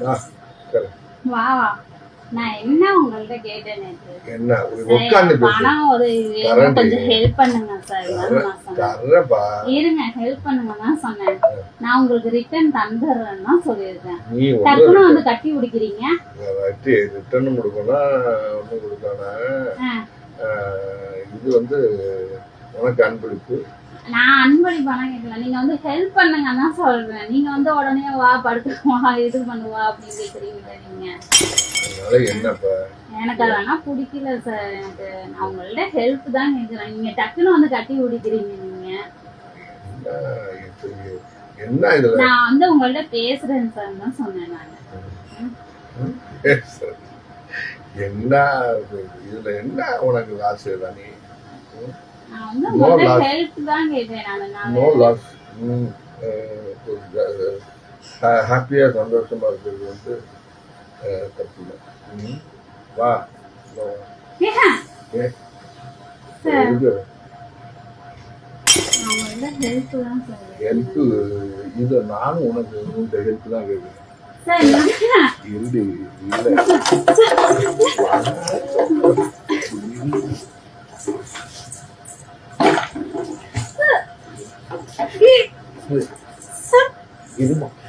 வா. வா நான் என்ன உங்கள்ட்ட கேட்டேன் நேத்து? என்ன பணம் ஒரு. கொஞ்சம் ஹெல்ப் பண்ணுங்க சார் இருங்க ஹெல்ப் பண்ணுங்க தான் சொன்னேன். நான் உங்களுக்கு ரிட்டர்ன் தந்துடுறேன்னு சொல்லியிருக்கேன். டக்குனு வந்து கட்டி பிடிக்கிறீங்க வட்டி ரிட்டர்ன் கொடுக்கணும் ஒன்றும் கொடுக்கானா ஆ. இது வந்து உனக்கு அன்பளிப்பு. நான் அன்பளி பணம் கேட்கல நீங்க வந்து ஹெல்ப் பண்ணுங்க தான் சொல்றேன். நீங்க வந்து உடனே வா படுத்து வா இது பண்ணுவா அப்படின்னு கேக்குறீங்க. நீங்க எனக்கு அதெல்லாம் பிடிக்கல சார் எனக்கு நான் உங்கள்ட்ட ஹெல்ப் தான் கேட்குறேன் நீங்க டக்குன்னு வந்து கட்டி பிடிக்கிறீங்க நீங்க. நான் வந்து உங்கள்ட்ட பேசுறேன் சார் தான் சொன்னேன் நான்? என்ன இது? இதுல என்ன உனக்கு லாஸ் நீ? No உங்கள்ட்ட loss. ஹெல்ப் தான் கேட்டேன் நான் நோ லாஸ் ஹாப்பியா சந்தோஷமா இருக்கிறது வந்து தப்பு இல்லை ம். வா ஹெல்ப்பு இது நானும் உனக்கு இந்த ஹெல்ப் தான் கேட்குறேன் இல்லை い。いるの